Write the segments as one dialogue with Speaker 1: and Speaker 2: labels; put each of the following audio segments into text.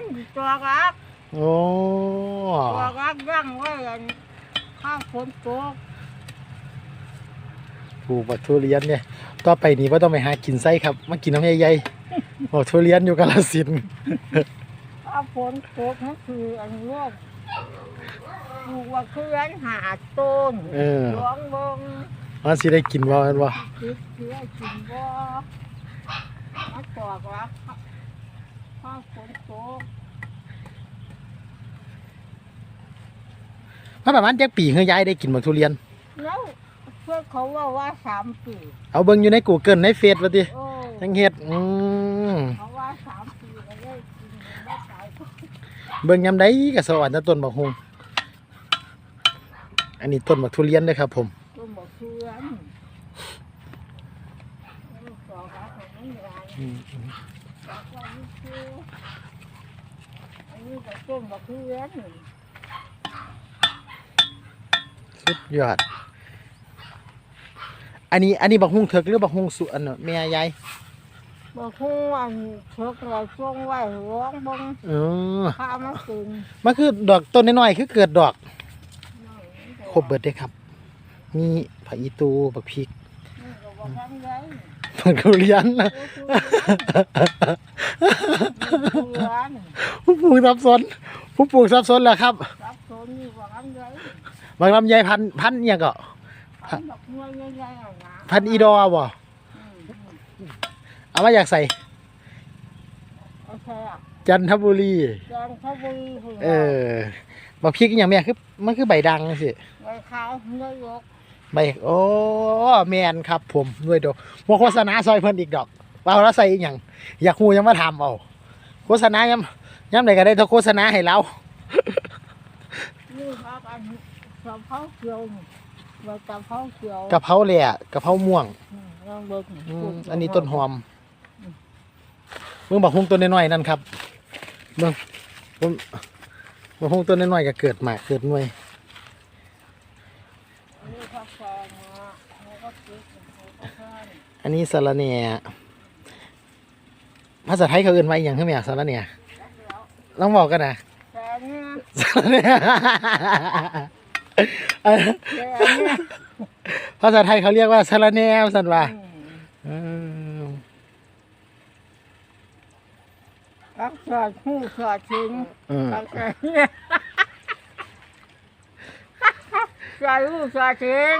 Speaker 1: นตัวรัก
Speaker 2: โอ้
Speaker 1: ตัวรักยั่งไว้อันข้างฝนตก
Speaker 2: ปลูกบักทุเรียนเนี่ย ต่อไปนี้ว่าต้องไปหากินไส้ครับ มากินน้ำใหญ่ๆบักทุเรียนอยู่กาลสินธุ์
Speaker 1: ข้างฝนตกนั่นคืออันโลกปลูกว่าคืออันหาต้น
Speaker 2: เออ
Speaker 1: หลวงเบง
Speaker 2: มันสิได้กินว่าแม่นบ่
Speaker 1: ติดเชื้อกินบ่มาตอกรัก ข้างฝนตก
Speaker 2: มาประมาณจักปีเฮือยายได้กินบักทุเรียน
Speaker 1: แล้วเพื่อนเขาว่าว่าสามปี
Speaker 2: เอาเบิ่งอยู่ใน Google ในเฟซว่าติ
Speaker 1: โอ้
Speaker 2: จังเฮ็ดอืม
Speaker 1: เขาว่าสามปีก็ได้กินได้ขาย
Speaker 2: เบิ่งยามใดก็สวรรค์ต้นบักฮุงอันนี้ต้นบักทุเรียนเด้อครับผม
Speaker 1: ตัวหมดเพื่อนลูกสาวเขาของนี่ไร
Speaker 2: อืม
Speaker 1: บอกว่านี่ คืออันนี้ก็ต้นหมดเพื่อน
Speaker 2: สุดยอด อันนี้ อันนี้บักฮุงเถิกหรือบักฮุงสุอันน่ะแม่ยาย
Speaker 1: บอกฮู้อันเชิกเราช่วงไว้ร้องบัง
Speaker 2: เออ
Speaker 1: ข้ามากิน
Speaker 2: มันคือดอกต้นน้อยๆคือเกิดดอก ครบเบิดเด้ครับ มีผักอีตูบักพริก
Speaker 1: นี่ก็บอกทำไร
Speaker 2: บักทุเรียนนะ
Speaker 1: เพื่อน
Speaker 2: ผู้ปลูกซับซ้อนผู้ปลูกซับซ้อนแหละครับ
Speaker 1: รับโซนนี่บอกทำไร
Speaker 2: บางลำไยพันธุ์พันธุ์เนี่ยงก็
Speaker 1: พันดอกเงี้ยใหญ่ๆอะนะ
Speaker 2: พันธุ์อีดอบ่
Speaker 1: อืมอืม
Speaker 2: เอามาอยากใส่
Speaker 1: โอเคอะ
Speaker 2: จันทบุรี
Speaker 1: แกงข้าวบุรีหัว
Speaker 2: เออบักพริกอหย่างแม่คือมันคือใบดังสิ
Speaker 1: ใบขา วเนื้อยก
Speaker 2: ใบโอ้แมนครับผมด้วยดอกบ่โฆษณาซอยเพิ่นอีกดอกว่าเราใส่อีหยังอยากฮู้ยังมาถามเอาโฆษณายังยังไดก็ได้ถ้าโฆษณาให้เรา
Speaker 1: นี่ครับอันกะเพราเขียวนี่ใบกะเพราเขียว
Speaker 2: กะเพราแหล่กะเพราม่วง
Speaker 1: อืมลองเบิ่ง
Speaker 2: อืมอันนี้ต้นหอมเบิ่งบักฮุงต้นน้อยๆนั่นครับเบิ่งผมบักฮุงต้นน้อยๆก็เกิดหมากเกิดหน่วย
Speaker 1: อันนี้ข้าวแกงนะแล้วก็พริกแล้วก็ข้าว
Speaker 2: อันนี้สาระแหน่ภาษาไทยเขาเอิ้นว่าอหย่างคือแม่สาระแหน่
Speaker 1: แล้ว
Speaker 2: ลองบอกกันนะ
Speaker 1: แกงเนี่ย
Speaker 2: สาระแหน่เอ่อ
Speaker 1: แกงเนี่ย
Speaker 2: ภาษาไทยเขาเรียกว่าสาระแหน่สันว่า
Speaker 1: อืม
Speaker 2: อืม
Speaker 1: รักษาคู่สาทิ้ง
Speaker 2: อืม
Speaker 1: รักษาเนี่ยใส่ลูกสาทิ้ง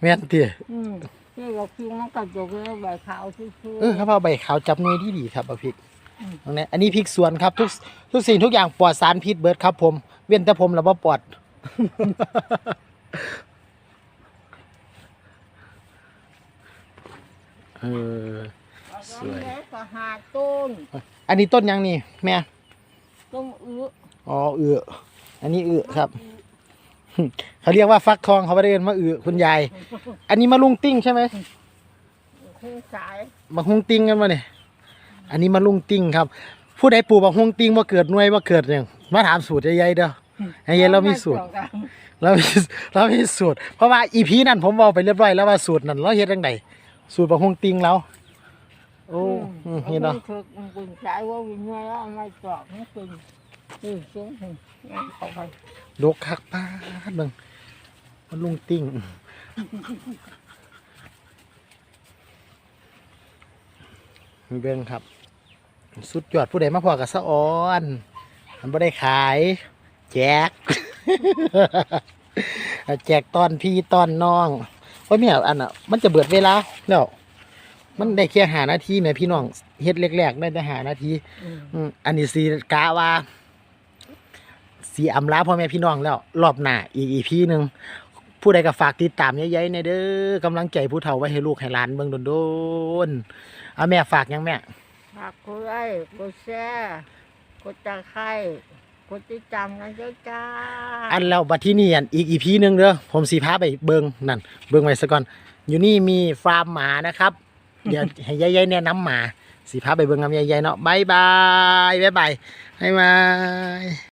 Speaker 2: แม่นติ
Speaker 1: อืมที่เราคิงมันก็จบแล้วใบขาวซื่อ
Speaker 2: เออครับเอาใบขาวจับหน่วยดีดีๆครับเอาพริกตรงนี้อันนี้พริกสวนครับทุกทุกสิ่งทุกอย่างปลอดสารพิษเบิดครับ ผม เว้นแต่ผมแล้วบ่ปลอด เออ
Speaker 1: ๆ
Speaker 2: สวย
Speaker 1: แล้วก็หาต้น
Speaker 2: อันนี้ต้นยังนี่แม่
Speaker 1: ต้นอื้อ
Speaker 2: อ๋อเอืออันนี้เอือครับ เขาเรียกว่าฟักทองเขาไม่ได้เรียนว่าเอือคุณยาย อันนี้มะลุงติ้งใช่ไหม
Speaker 1: คู่สาย
Speaker 2: มะฮุงติ้งกันมาเนี่ยอันนี้มะลุงติ้งครับ ผู้ใดปลูกมะฮุงติ้งว่าเกิดหน่วยว่าเกิดเนี่ยมาถามสูตรยายๆเด้อไอ้เหี้ยเรามีสูตรเรามีเรามีสูตร เพราะว่าอีพีนั่นผมบอกไปเรียบร้อยแล้วว่าสูตรนั่นเราเฮ็ดจังไดสูตรมะฮุงติ้งเราโอ้อืมนี่เนาะ
Speaker 1: คือมันเป็นสายว่าวิญญาณแล้วไม่จอกไม่เป็นนี่เสียงหึ่งเอาไป
Speaker 2: ดกคักป้าดเบิ่งมะลุงติ้งมีเบิ่งครับ สุดยอดผู้ใดมาพอกับสะออน มันไม่ได้ขาย แจก แจกตอนพี่ตอนน้องเพราะเนี่ยอันอะ มันจะเบิดเวลาแล้วมันได้แค่หานาทีแหม่พี่น้องเฮ็ดแรกๆได้แต่หานาที
Speaker 1: อืม
Speaker 2: อืมอันนี้สีกะว่า สีอำลาพ่อแม่พี่น้องแล้ว รอบหน้าอีกอีพีหนึ่งผู้ใดก็ฝากติดตามใหญ่ๆในเด้อกำลังใจผู้เฒ่าไว้ให้ลูกให้หลานเบิ่งโดนๆเอาแม่ฝากยังแม่
Speaker 1: ฝากกดไลค์กดแชร์กดตะไคร้กดติดตามกันด้วยจ้า
Speaker 2: อันแล้วบัดที่นี่อันอีกอีพีหนึ่งเด้อผมสีพาไปเบิงนั่นเบิงไว้ซะก่อน อยู่นี่มีฟาร์มหมานะครับ เดี๋ยวให้ยายๆแนะนำหมาสีพาไปเบิงกับยายๆเนาะบายบายบายบายบายบาย